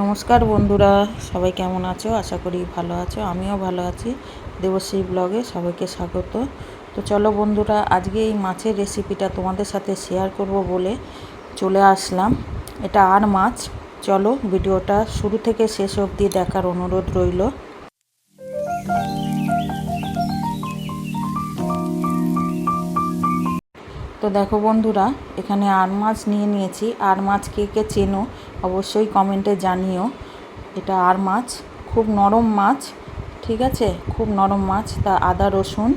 নমস্কার বন্ধুরা, সবাই কেমন আছো? আশা করি ভালো আছো, আমিও ভালো আছি। দেবশ্রী ব্লগে সবাইকে স্বাগত। তো চলো বন্ধুরা, আজকে এই মাছের রেসিপিটা তোমাদের সাথে শেয়ার করব বলে চলে আসলাম। এটা আর মাছ। চলো ভিডিওটা শুরু থেকে শেষ অবধি দেখার অনুরোধ রইল। তো দেখো বন্ধুরা, এখানে আর মাছ নিয়ে নিয়েছি। আর মাছ কে কে চেনো অবশ্যই কমেন্টে জানিও। এটা আর মাছ, খুব নরম মাছ, ঠিক আছে? খুব নরম মাছ, তা আদা, রসুন,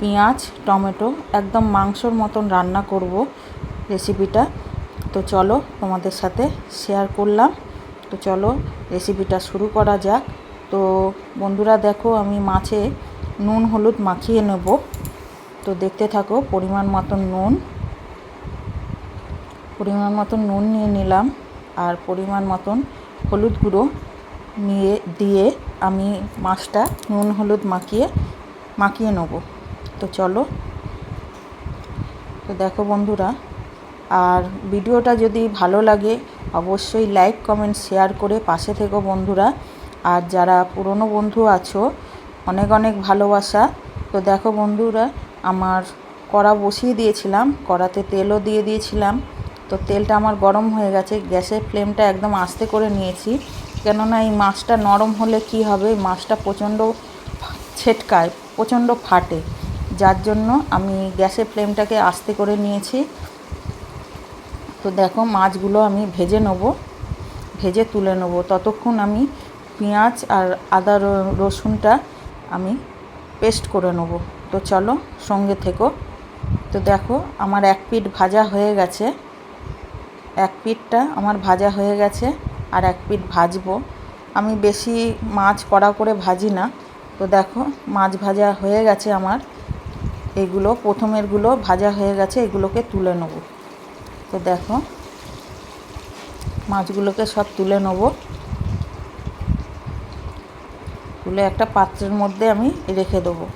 পেঁয়াজ, টমেটো, একদম মাংসর মতন রান্না করব রেসিপিটা তো চলো তোমাদের সাথে শেয়ার করলাম। তো চলো রেসিপিটা শুরু করা যাক। তো বন্ধুরা দেখো, আমি মাছে নুন, হলুদ মাখিয়ে নেব। তো দেখতে থাকো, পরিমাণ মতন নুন। পরিমাণ মতন নুন নিয়ে নিলাম আর পরিমাণ মতন হলুদ গুঁড়ো নিয়ে, দিয়ে আমি মাছটা নুন হলুদ মাখিয়ে মাখিয়ে নেব। তো চলো। তো দেখো বন্ধুরা, আর ভিডিওটা যদি ভালো লাগে, অবশ্যই লাইক, কমেন্ট, শেয়ার করে পাশে থেকো বন্ধুরা। আর যারা পুরনো বন্ধু আছো, অনেক অনেক ভালোবাসা। তো দেখো বন্ধুরা আমার কড়া বসিয়ে দিয়েছিলাম, কড়াতে তেলও দিয়ে দিয়েছিলাম। তো তেলটা আমার গরম হয়ে গেছে, গ্যাসের ফ্লেমটা একদম আস্তে করে নিয়েছি। কেননা এই মাছটা নরম হলে কি হবে? মাছটা প্রচণ্ড ছেটকায়, প্রচণ্ড ফাটে। যার জন্য আমি গ্যাসের ফ্লেমটাকে আস্তে করে নিয়েছি। তো দেখো মাছগুলো আমি ভেজে নেব, ভেজে তুলে নেব। ততক্ষণ আমি পেঁয়াজ আর আদা রসুনটা আমি পেস্ট করে নেব। তো চলো সঙ্গে থেকো। তো দেখো, আমার এক পিঠ ভাজা হয়ে গেছে। এক পিঠটা আমার ভাজা হয়ে গেছে আর এক পিঠ ভাজবো। আমি বেশি মাছ কড়া করে ভাজি না। তো দেখো, মাছ ভাজা হয়ে গেছে আমার। এগুলো, প্রথমেরগুলো ভাজা হয়ে গেছে, এগুলোকে তুলে নেব। তো দেখো, মাছগুলোকে সব তুলে নেব। তুলে একটা পাত্রের মধ্যে আমি রেখে দেবো।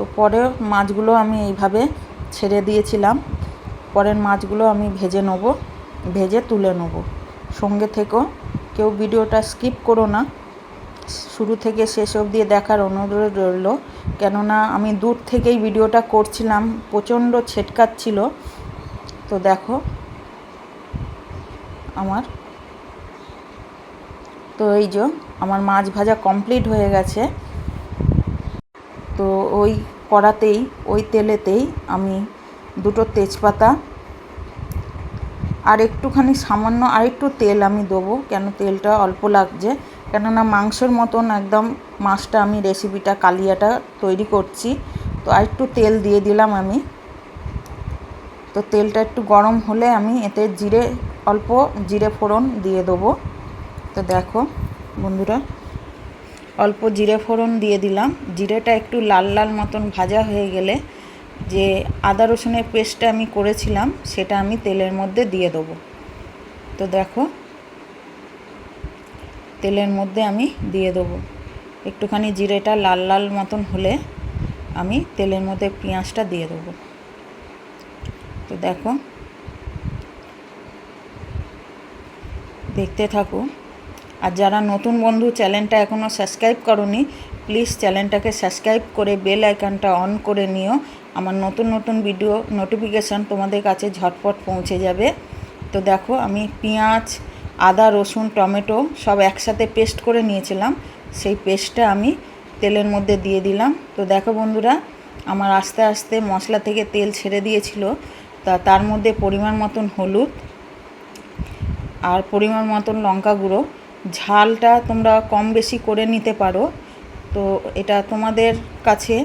তো পরে মাছগুলো আমি এইভাবে ছেড়ে দিয়েছিলাম। পরের মাছগুলো আমি ভেজে নেব, ভেজে তুলে নেব। সঙ্গে থেকেও কেউ ভিডিওটা স্কিপ করো না। শুরু থেকে শেষ অবধি দেখার অনুরোধ রইল। কেননা আমি দূর থেকেই ভিডিওটা করছিলাম, প্রচণ্ড ছেটকাচ্ছিল। তো দেখো, আমার তো এই যে, আমার মাছ ভাজা কমপ্লিট হয়ে গেছে। তো ওই কড়াতেই, ওই তেলেতেই আমি দুটো তেজপাতা আর একটুখানি সামান্য আর একটু তেল আমি দেবো, কেন তেলটা অল্প লাগছে। কেননা মাংসের মতন একদম মাছটা আমি রেসিপিটা কালিয়াটা তৈরি করছি। তো আর একটু তেল দিয়ে দিলাম আমি। তো তেলটা একটু গরম হলে আমি এতে জিরে, অল্প জিরে ফোড়ন দিয়ে দেবো। তো দেখো বন্ধুরা অল্প জিরে ফোড়ন দিয়ে দিলাম। জিরেটা একটু লাল লাল মতন ভাজা হয়ে গেলে যে আদা রসুনের পেস্টটা আমি করেছিলাম, সেটা আমি তেলের মধ্যে দিয়ে দেবো। তো দেখো, তেলের মধ্যে আমি দিয়ে দেবো। একটুখানি জিরেটা লাল লাল মতন হলে আমি তেলের মধ্যে পেঁয়াজটা দিয়ে দেবো। তো দেখো, দেখতে থাকো। আর যারা নতুন বন্ধু চ্যানেলটা এখনও সাবস্ক্রাইব করনি প্লিজ চ্যানেলটাকে সাবস্ক্রাইব করে বেল আইকনটা অন করে নিও। আমার নতুন নতুন ভিডিও নোটিফিকেশান তোমাদের কাছে ঝটপট পৌঁছে যাবে। তো দেখো, আমি পেঁয়াজ, আদা, রসুন, টমেটো সব একসাথে পেস্ট করে নিয়েছিলাম। সেই পেস্টটা আমি তেলের মধ্যে দিয়ে দিলাম। তো দেখো বন্ধুরা, আমার আস্তে আস্তে মশলা থেকে তেল ছেড়ে দিয়েছিল। তা তার মধ্যে পরিমাণ মতন হলুদ আর পরিমাণ মতন লঙ্কা গুঁড়ো। ঝালটা তোমরা কম বেশি করে নিতে পারো। তো এটা তোমাদের কাছে,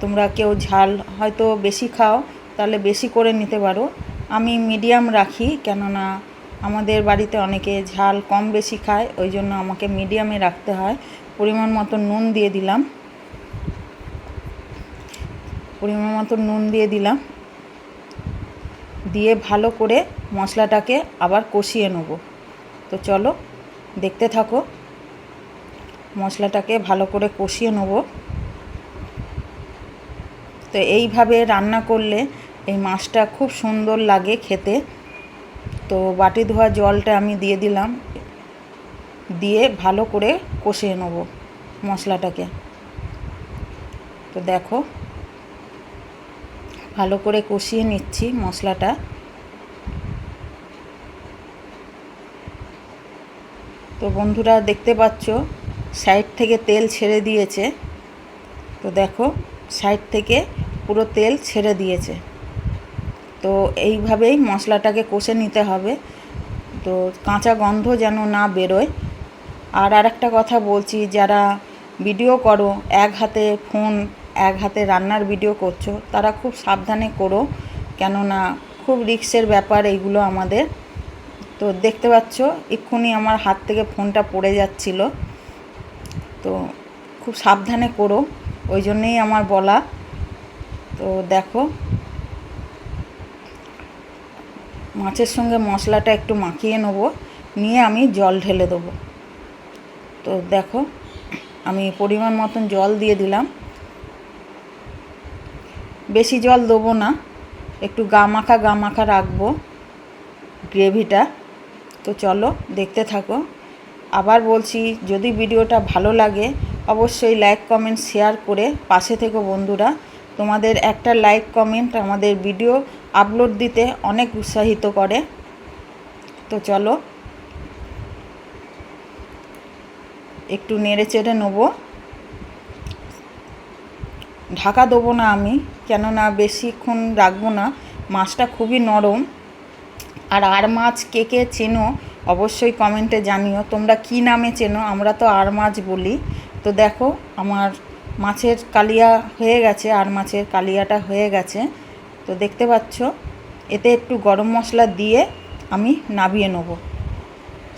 তোমরা কেউ ঝাল হয়তো বেশি খাও, তাহলে বেশি করে নিতে পারো। আমি মিডিয়াম রাখি, কেননা আমাদের বাড়িতে অনেকে ঝাল কম বেশি খায়, ওই জন্য আমাকে মিডিয়ামে রাখতে হয়। পরিমাণ মতো নুন দিয়ে দিলাম। পরিমাণ মতো নুন দিয়ে দিলাম। দিয়ে ভালো করে মশলাটাকে আবার কষিয়ে নেব। তো চলো দেখতে থাকো। মশলাটাকে ভালো করে কষিয়ে নেব। তো এইভাবে রান্না করলে এই মাছটা খুব সুন্দর লাগে খেতে। তো বাটি ধোয়া জলটা আমি দিয়ে দিলাম। দিয়ে ভালো করে কষিয়ে নেব মশলাটাকে। তো দেখো, ভালো করে কষিয়ে নিচ্ছি মশলাটা। তো বন্ধুরা দেখতে পাচ্ছ সাইড থেকে তেল ছেড়ে দিয়েছে। তো দেখো সাইড থেকে পুরো তেল ছেড়ে দিয়েছে। তো এইভাবেই মশলাটাকে কষে নিতে হবে। তো কাঁচা গন্ধ যেন না বেরোয়। আর আরেকটা কথা বলছি, যারা ভিডিও করো, এক হাতে ফোন এক হাতে রান্নার ভিডিও করছ, তারা খুব সাবধানে করো। কেননা খুব রিক্সের ব্যাপার এইগুলো আমাদের। তো দেখতে পাচ্ছ, এক্ষুনি আমার হাত থেকে ফোনটা পড়ে যাচ্ছিল। তো খুব সাবধানে করো, ওই জন্যেই আমার বলা। তো দেখো, মাছের সঙ্গে মশলাটা একটু মাখিয়ে নেব, নিয়ে আমি জল ঢেলে দেবো। তো দেখো, আমি পরিমাণ মতন জল দিয়ে দিলাম। বেশি জল দেবো না, একটু গা মাখা গা মাখা রাখব গ্রেভিটা। তো চলো, দেখতে থাকো। আবার বলছি, যদি ভিডিওটা ভালো লাগে, অবশ্যই লাইক কমেন্ট শেয়ার করে পাশে থেকো বন্ধুরা। তোমাদের একটা লাইক কমেন্ট আমাদের ভিডিও আপলোড দিতে অনেক উৎসাহিত করে। তো চলো, একটু নেড়ে চেড়ে নেব। ঢাকা দেবো না আমি, কেননা বেশিক্ষণ রাখব না। মাছটা খুবই নরম। আর আর মাছ কে কে চেনো, অবশ্যই কমেন্টে জানিও। তোমরা কি নামে চেনো? আমরা তো আর মাছ বলি। তো দেখো, আমার মাছের কালিয়া হয়ে গেছে আর মাছের কালিয়াটা হয়ে গেছে। তো দেখতে পাচ্ছ, এতে একটু গরম মশলা দিয়ে আমি নাবিয়ে নেব।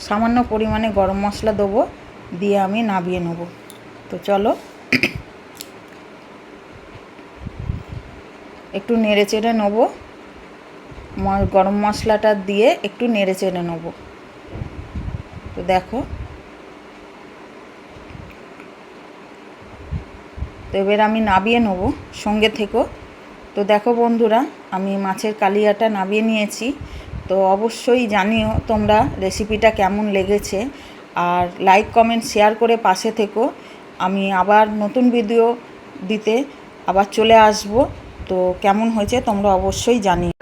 সামান্য পরিমাণে গরম মশলা দেবো, দিয়ে আমি নাবিয়ে নেব। তো চলো, একটু নেড়ে চেড়ে নেব। গরম মশলাটা দিয়ে একটু নেড়ে চেড়ে নেব। তো দেখো। তো এবার আমি নাবিয়ে নেব সঙ্গে থেকো তো দেখো বন্ধুরা, আমি মাছের কালিয়াটা নাবিয়ে নিয়েছি। তো অবশ্যই জানিও তোমরা রেসিপিটা কেমন লেগেছে। আর লাইক, কমেন্ট, শেয়ার করে পাশে থেকো। আমি আবার নতুন ভিডিও দিতে আবার চলে আসব। তো কেমন হয়েছে তোমরা অবশ্যই জানিও।